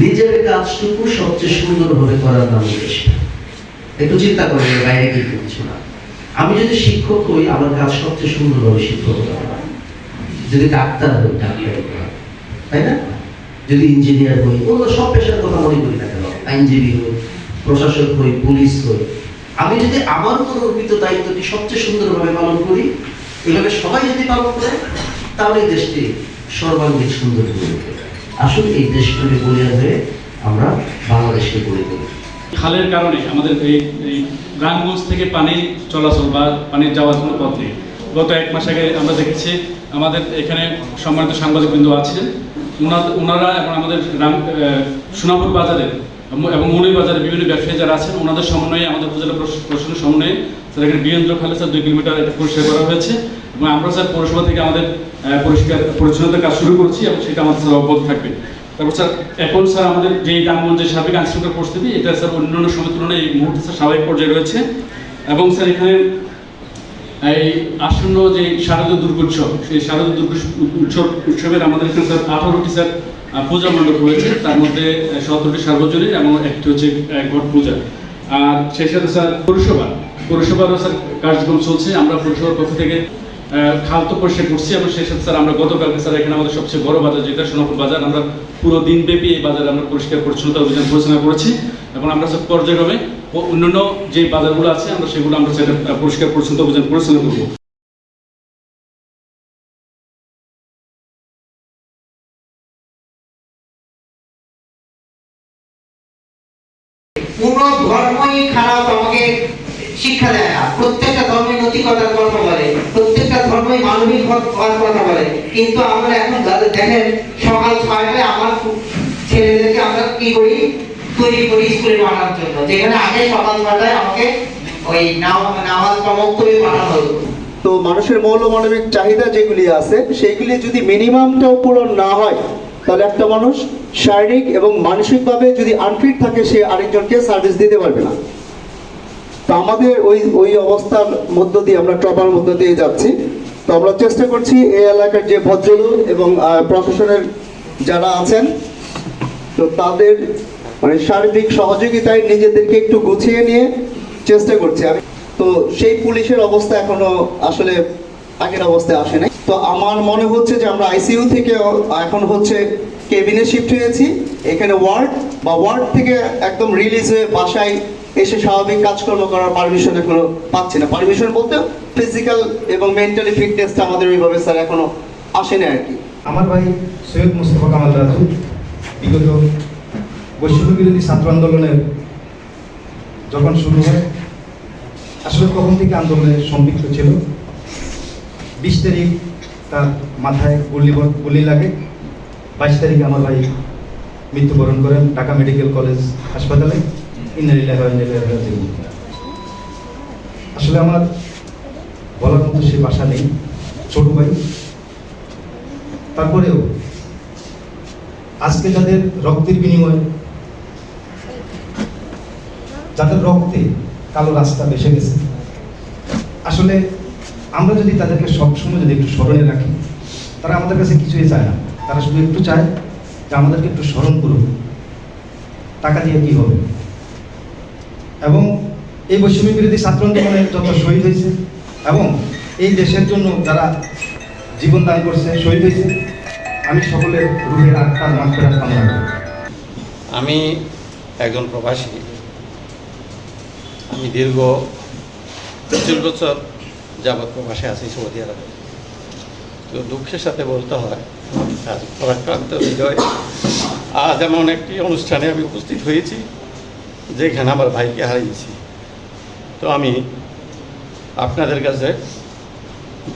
নিজের কাজটুকু সবচেয়ে সুন্দরভাবে করার নাম চেষ্টা একটু চিন্তা করেন বাইরে কি কিছু না। আমি যদি শিক্ষক হই, আমার কাজ সবচেয়ে সুন্দরভাবে শিক্ষক যদি ডাক্তার হই, ডাক্তার তাই না? যদি ইঞ্জিনিয়ার হই ওগুলো সব পেশার কথা মনে করি না কেন? আইনজীবী হই, প্রশাসক হই, পুলিশ হই। আমি যদি আমার উপর অর্পিত দায়িত্বটি সবচেয়ে সুন্দরভাবে পালন করি, এভাবে সবাই যদি পালন করে তাহলে দেশটি সর্বাঙ্গীন সুন্দর হয়ে আসলে এই দেশটাকে বলিয়া হয়ে আমরা বাংলাদেশকে গড়ে তুলি খালের কারণে আমাদের এই গ্রামগঞ্জ থেকে পানি চলাচল বা পানির যাওয়ার জন্য পথ। নেই গত এক মাস আগে আমরা দেখেছি, আমাদের এখানে সম্মানিত সাংবাদিক বিন্দু আছেন। ওনা- ওনারা এবং আমাদের গ্রাম সোনাপুর বাজারের এবং- মৌলিক বাজারে বিভিন্ন ব্যবসায়ী যারা আছেন ওনাদের সমন্বয়ে আমাদের উপজেলা প্রশ- প্রশাসনের সমন্বয়ে স্যার, এখানে বীরেন্দ্র খালে স্যার দুই কিলোমিটার এটা পরিষ্কার করা হয়েছে এবং আমরা স্যার পৌরসভা থেকে আমাদের পরিষ্কার, পরিচ্ছন্নতার কাজ শুরু করছি এবং সেটা আমাদের স্যার অব্যাহত থাকবে। তারপর স্যার, এখন স্যার আমাদের যে গ্রামগঞ্জের সার্বিক আইনশৃঙ্খলা পরিস্থিতি, এটা স্যার অন্যান্য সময়ের তুলনায় এই মুহূর্তে স্যার স্বাভাবিক পর্যায়ে রয়েছে এবং স্যার এখানে এই আসন্ন যে শারদীয় দুর্গোৎসব সেই শারদীয় দুর্গোৎসব উৎসব, উৎসবের আমাদের এখানে স্যার আঠারোটি স্যার পূজা মণ্ডপ রয়েছে। তার মধ্যে সতেরোটি সার্বজনীন এবং একটি হচ্ছে ঘট পূজা আর সেই সাথে স্যার পৌরসভা। পৌরসভারও স্যার কার্যক্রম চলছে। আমরা পৌরসভার পক্ষ থেকে খাল তো পরিষ্কার করছি এবং সেই সাথে স্যার আমরা গতকালকে স্যার এখানে আমাদের সবচেয়ে বড় বাজার যেটা সোনাপুর বাজার, আমরা পুরো দিনব্যাপী এই বাজারে আমরা পরিষ্কার পরিচ্ছন্নতা অভিযান পরিচালনা করেছি এবং আমরা সব পর্যায়ক্রমে অন্যান্য যে বাজারগুলো আছে, আমরা সেগুলো আমরা সেটা পরিষ্কার পরিচ্ছন্নতা অভিযান পরিচালনা করব। কথা বলে। কিন্তু আমরা এখন দেখেন, সকাল ছয়টায় আমার ছেলেদেরকে আমরা কি করি? তৈরি করি স্কুলে পাঠানোর জন্য। যেখানে আগে সকাল ছয়টায় আমাকে ওই নামাজ পাঠানো হতো। তো মানুষের মৌলমানবিক চাহিদা যেগুলি আছে, সেইগুলি যদি মিনিমামটাও পূরণ না হয়, তাহলে একটা মানুষ শারীরিক এবং মানসিকভাবে যদি আনফিট থাকে, সে আরেকজনকে সার্ভিস দিতে পারবে না। তো আমাদের ওই ওই অবস্থার মধ্য দিয়ে আমরা ট্রপার মধ্য দিয়ে যাচ্ছি। তো আমরা চেষ্টা করছি এই এলাকার যে ভদ্রলোক এবং প্রশাসনের যারা আছেন, তো তাদের মানে শারীরিক সহযোগিতায় নিজেদেরকে একটু গুছিয়ে নিয়ে চেষ্টা করছি। আমি, তো সেই পুলিশের অবস্থা এখনও আসলে আগের অবস্থায় আসে নাই। তো আমার মনে হচ্ছে যে আমরা আইসিইউ থেকে এখন হচ্ছে কেবিনে শিফট হয়েছি। এখানে ওয়ার্ড, বা ওয়ার্ড থেকে একদম রিলিজ হয়ে বাসায় এসে স্বাভাবিক কাজকর্ম করার পারমিশন এখনও পাচ্ছি না। পারমিশন বলতে ফিজিক্যাল এবং মেন্টালি ফিটনেসটা আমাদের ওইভাবে স্যার এখনও আসে না আর কি। আমার ভাই সৈয়দ মুস্তফা কামাল রাজু বিগত বৈষম্য বিরোধী ছাত্র আন্দোলনের যখন শুরু হয়, আসলে তখন থেকে আন্দোলনে সম্পৃক্ত ছিল। বিশ তারিখ তার মাথায় গুলি গুলি লাগে। বাইশ তারিখে আমার ভাই মৃত্যুবরণ করেন ঢাকা মেডিকেল কলেজ হাসপাতালে। আসলে আমার বলার মতো সে বাসা নেই, ছোট ভাই। তারপরেও আজকে যাদের রক্তের বিনিময়ে, যাদের রক্তে কালো রাস্তা বেসে গেছে, আসলে আমরা যদি তাদেরকে সবসময় যদি একটু স্মরণে রাখি, তারা আমাদের কাছে কিছুই চায় না। তারা শুধু একটু চায় যে আমাদেরকে একটু স্মরণ করুন টাকা দিয়ে কি হবে? এবং এই বৈষম্য বিরোধী ছাত্র আন্দোলনে যত শহীদ হয়েছে এবং এই দেশের জন্য যারা জীবন দান করছে, শহীদ হয়েছে, আমি সকলের রুহের আত্মার মাত্রার কামনা করি। আমি একজন প্রবাসী। আমি দীর্ঘ পঁচিশ বছর যাবৎ প্রবাসে আছি সৌদি আরবে। তো দুঃখের সাথে বলতে হয়, আজ পরাক্রান্ত হৃদয় আজ এমন একটি অনুষ্ঠানে আমি উপস্থিত হয়েছি। যেখানে আমার ভাইকে হারিয়েছি। তো আমি আপনাদের কাছে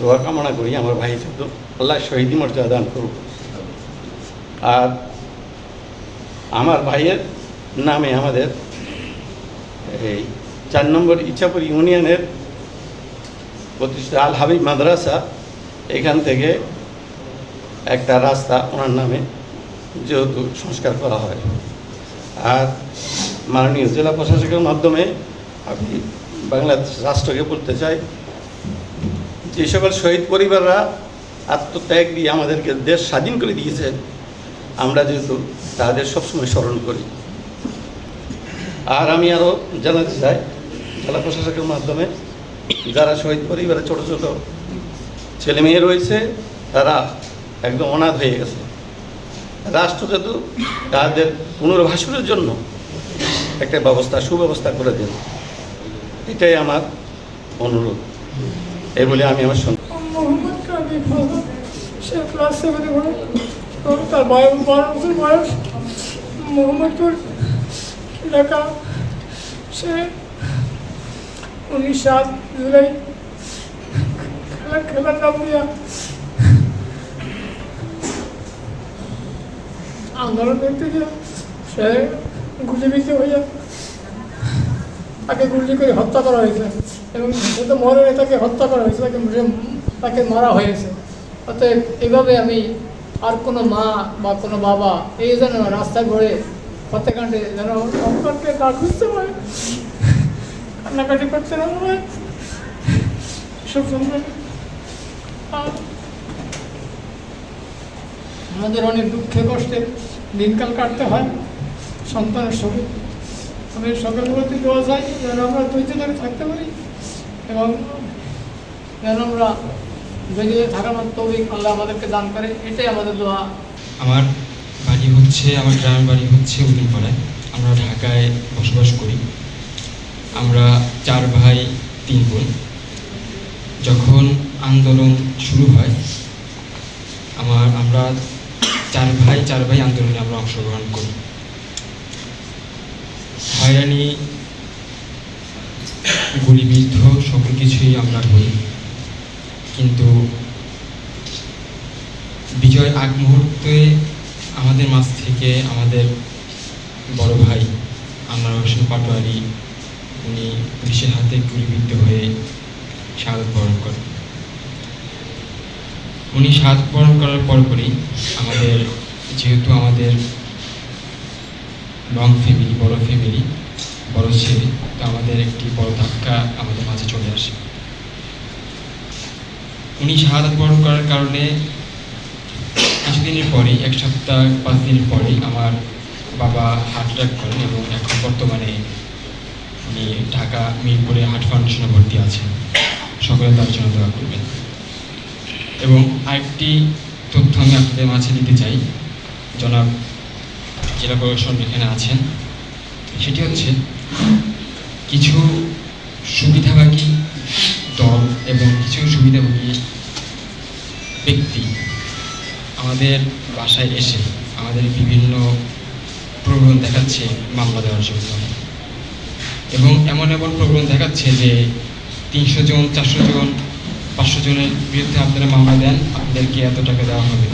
দোয়া কামনা করি, আমার ভাই শুধু আল্লাহ শহীদ মর্যাদা দান করুক। আর আমার ভাইয়ের নামে আমাদের এই চার নম্বর ইচ্ছাপুর ইউনিয়নের প্রতিষ্ঠা আল হাবিব মাদ্রাসা, এখান থেকে একটা রাস্তা ওনার নামে যেহেতু সংস্কার করা হয়। আর মাননীয় জেলা প্রশাসকের মাধ্যমে আমি বাংলাদেশ রাষ্ট্রকে বলতে চাই যে সকল শহীদ পরিবাররা আত্মত্যাগ দিয়ে আমাদেরকে দেশ স্বাধীন করে দিয়েছে, আমরা যেহেতু তাদের সবসময় স্মরণ করি। আর আমি আরও জানাতে চাই, জেলা প্রশাসকের মাধ্যমে যারা শহীদ পরিবারে ছোটো ছোটো ছেলে মেয়ে রয়েছে, তারা একদম অনাথ হয়ে গেছে। রাষ্ট্র যেহেতু তাদের পুনর্বাসনের জন্য একটা ব্যবস্থা, সুব্যবস্থা করে দিন। এটাই আমার অনুরোধ। এই বলে আমি আমার সঙ্গে সে ক্লাস সেভেনে পড়ে তার বয়স বারো বছর বয়স। মোহাম্মদপুর এলাকা সে উনিশ সাত জুলাই খেলা খেলার নাম দিয়া আন্দোলন দেখতে গিয়ে সে গুলিবিদ্ধ হইয়া তাকে গুলি করে হত্যা করা হয়েছে। এবং সে তো মরে তাকে হত্যা করা হয়েছে, তাকে তাকে মারা হয়েছে। অতএব এভাবে আমি আর কোনো মা বা কোনো বাবা এই যেন রাস্তায় ঘুরে হত্যাকাণ্ডে যেন সন্তানকে না খুঁজতে পারে কান্নাকাটি করতে না পারে। সব আমাদের অনেক দুঃখে কষ্টে দিনকাল কাটতে হয়। সন্তানের সঙ্গে আমি সকলের প্রতি দোয়া চাই যেন আমরা ধৈর্য ধরে থাকতে পারি এবং যেন আমরা ধৈর্য ধরে থাকার মতো আল্লাহ আমাদেরকে দান করে, এটাই আমাদের দোয়া। আমার বাড়ি হচ্ছে, আমার গ্রামের বাড়ি হচ্ছে উদিনপাড়ায় আমরা ঢাকায় বসবাস করি। আমরা চার ভাই, তিন বোন। যখন আন্দোলন শুরু হয়, আমার, আমরা চার ভাই চার ভাই আন্দোলনে আমরা অংশগ্রহণ করি। হয়রানি, গুলিবিদ্ধ সকল কিছুই আমরা করি। কিন্তু বিজয় আগ মুহূর্তে আমাদের মাঝ থেকে আমাদের বড় ভাই আনোয়ার হোসেন পাটোয়ারি, উনি পুলিশের হাতে গুলিবিদ্ধ হয়ে শাহাদত বরণ করেন। উনি শাহাদত বরণ করার পরপরই আমাদের, যেহেতু আমাদের লং ফ্যামিলি বড় ফ্যামিলি বড় ছেলে, তো আমাদের একটি বড় ধাক্কা আমাদের মাঝে চলে আসে। উনি শাহাদত বরণ করার কারণে কিছুদিনের পরেই, এক সপ্তাহ, পাঁচ দিনের পরেই আমার বাবা হার্ট অ্যাটাক করেন এবং এখন বর্তমানে উনি ঢাকা মিরপুরে হার্ট ফাউন্ডেশনে ভর্তি আছেন। সকলে তার জন্য দোয়া করবেন। এবং আরেকটি তথ্য আমি আপনাদের মাঝে দিতে চাই। জনাব জেলা প্রশাসন এখানে আছেন সেটি হচ্ছে কিছু সুবিধাবাদী দল এবং কিছু সুবিধাভোগী ব্যক্তি আমাদের বাসায় এসে আমাদের বিভিন্ন প্রবণ দেখাচ্ছে মামলা দেওয়ার জন্য। এবং এমন এমন প্রবণ দেখাচ্ছে যে তিনশো জন, চারশো জন, পাঁচশো জনের বিরুদ্ধে আপনারা মামলা দেন, আপনাদেরকে এত টাকা দেওয়া হবে।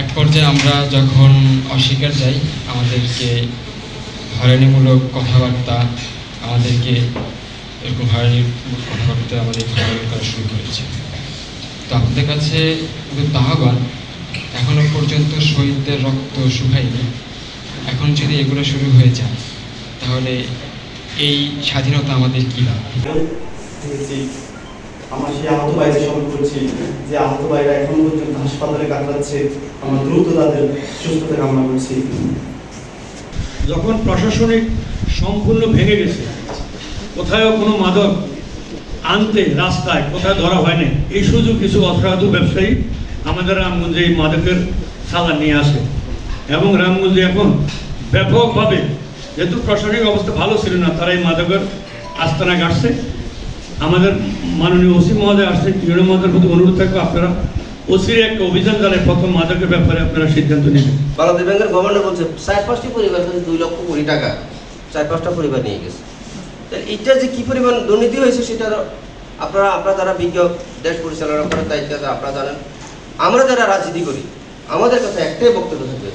এক পর্যায়ে আমরা যখন অস্বীকার যাই, আমাদেরকে হয়রানিমূলক কথাবার্তা, আমাদেরকে এরকম হয়রানির কথাবার্তা আমাদের হয়রানি করা শুরু করেছে। তো আপনাদের কাছে কিন্তু আহ্বান এখনও পর্যন্ত শহীদদের রক্ত শুকায়নি। এখন যদি এগুলো শুরু হয়ে যায়, তাহলে এই স্বাধীনতা আমাদের কী লাভ? আমার সেই আহত ভাইদের স্মরণ করছি যে আহত ভাইরা এখন পর্যন্ত হাসপাতালে কাটাচ্ছে আমরা দ্রুত তাদের সুস্থতা কামনা করছি। যখন প্রশাসনিক সম্পূর্ণ ভেঙে গেছে কোথাও কোনো মাদক আনতে, রাস্তায় কোথায় ধরা হয়নি, এই সুযোগ কিছু অসাধু ব্যবসায়ী আমাদের রামগঞ্জে এই মাদকের সালা নিয়ে আসে। এবং রামগঞ্জে এখন ব্যাপকভাবে যেহেতু প্রশাসনিক অবস্থা ভালো ছিল না, তারা এই মাদকের আস্তানা গাড়ছে আমাদের মাননীয় ওসি মহোদয় আসছে ইউনিয়ন মহোদয়ের প্রতি অনুরোধ থাকবে, আপনারা ওসির একটা অভিযান চালায় প্রথম মাদকের ব্যাপারে আপনারা সিদ্ধান্ত নেবেন। বাংলাদেশ ব্যাংকের গভর্নর বলছে, চার পাঁচটি পরিবার দুই লক্ষ কোটি টাকা, চার পাঁচটা পরিবার নিয়ে গেছে। এটা যে কি পরিমাণ দুর্নীতি হয়েছে সেটা আপনারা আপনারা যারা বিজ্ঞ দেশ পরিচালনা করার দায়িত্ব আপনারা জানেন। আমরা যারা রাজনীতি করি, আমাদের কাছে একটাই বক্তব্য থাকবে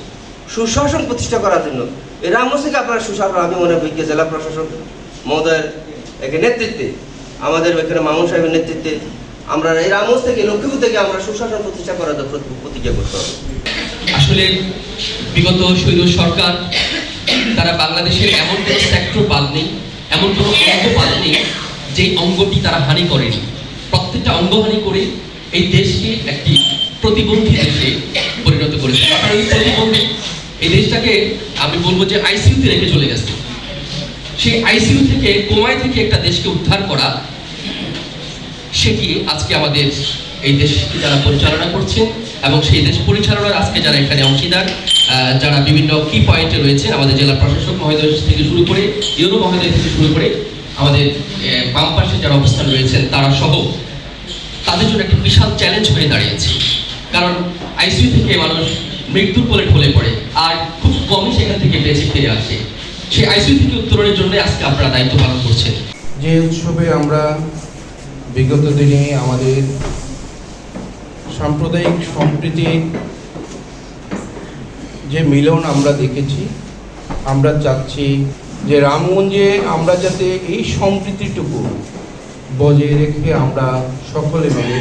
সুশাসন প্রতিষ্ঠা করার জন্য। রামগঞ্জ থেকে আপনারা সুশাসন, আমি মনে বিজ্ঞ জেলা প্রশাসক মহোদয়ের একে নেতৃত্বে আমাদের এখানে মামুন সাহেবের নেতৃত্বে আমরা এই রামগঞ্জ থেকে লক্ষ্মীপুর থেকে আমরা সুশাসন প্রতিষ্ঠা করার প্রতি- প্রতিজ্ঞা করতে হবে। আসলে বিগত শৈল সরকার, তারা বাংলাদেশের এমন কোনো সেক্টর নেই, এমন কোনো অঙ্গ নেই যে অঙ্গটি তারা হানি করেনি। প্রত্যেকটা অঙ্গহানি করে এই দেশকে একটি প্রতিবন্ধী দেশে পরিণত করেছে। এই প্রতিবন্ধী, এই দেশটাকে আমি বলব যে আইসিইউতে রেখে চলে গেছে। সেই আইসিইউ থেকে, কোমায় থেকে একটা দেশকে উদ্ধার করা, সেটি আজকে আমাদের এই দেশকে যারা পরিচালনা করছে এবং সেই দেশ পরিচালনার আজকে যারা এখানে অংশীদার যারা বিভিন্ন কি পয়েন্টে রয়েছে, আমাদের জেলা প্রশাসক মহোদয় থেকে শুরু করে, ইউরো মহোদয় থেকে শুরু করে, আমাদের বাম পাশে যারা অবস্থান রয়েছেন, তারা সহ, তাদের জন্য একটা বিশাল চ্যালেঞ্জ হয়ে দাঁড়িয়েছে। কারণ আইসিইউ থেকে মানুষ মৃত্যুর কোলে ঢলে পড়ে, আর খুব কমই সেখান থেকে বেঁচে ফিরে আসে। সেই আইসিইউ থেকে উত্তরণের জন্য আজকে আপনারা দায়িত্ব পালন করছেন। যে উৎসবে আমরা বিগত দিনে আমাদের সাম্প্রদায়িক সম্প্রীতির যে মিলন আমরা দেখেছি, আমরা চাচ্ছি যে রামগঞ্জে আমরা যাতে এই সম্প্রীতিটুকু বজায় রেখে আমরা সকলে মিলে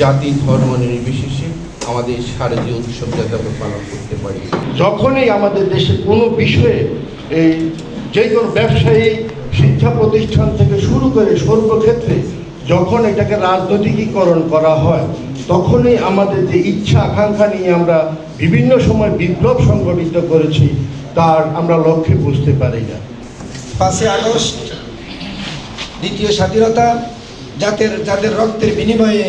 জাতি ধর্ম নির্বিশেষে আমাদের শারদীয় উৎসব যাতে আমরা পালন করতে পারি। যখনই আমাদের দেশে কোনো বিষয়ে এই যে কোনো ব্যবসায়ী শিক্ষা প্রতিষ্ঠান থেকে শুরু করে সর্বক্ষেত্রে যখন এটাকে রাজনৈতিকীকরণ করা হয় তখনই আমাদের যে ইচ্ছা আকাঙ্ক্ষা নিয়ে আমরা বিভিন্ন সময় বিপ্লব সংগঠিত করেছি তার আমরা লক্ষ্যে বুঝতে পারি না। পাঁচই আগস্ট দ্বিতীয় স্বাধীনতা যাদের যাদের রক্তের বিনিময়ে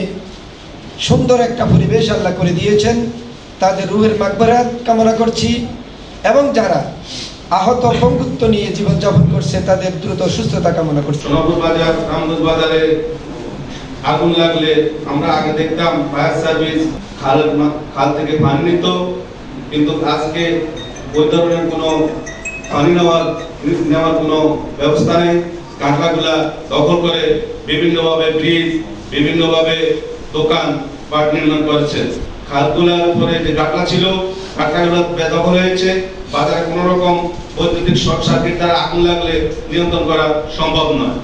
সুন্দর একটা পরিবেশ আল্লাহ করে দিয়েছেন। তাদের রুহের মাগবারাত কামনা করছি এবং যারা আহত পঙ্গুত্ব নিয়ে জীবনযাপন করছে, তাদের দ্রুত সুস্থতা কামনা করছি। বাজারে আগুন লাগলে আমরা আগে দেখতাম ফায়ার সার্ভিস, খাল খাল থেকে পানি নিত, কিন্তু আজকে ওই ধরনের কোনো পানি নেওয়ার নেওয়ার কোনো ব্যবস্থা নেই। কাঁকড়াগুলা দখল করে বিভিন্নভাবে ব্রিজ, বিভিন্নভাবে দোকান পাট নির্মাণ করেছে। খালগুলার উপরে যে কাঁকড়া ছিল কাঁকড়াগুলো বেদখল হয়েছে। বাজারে কোনো রকম বৈদ্যুতিক শর্ট সার্কিট দ্বারা আগুন লাগলে নিয়ন্ত্রণ করা সম্ভব নয়।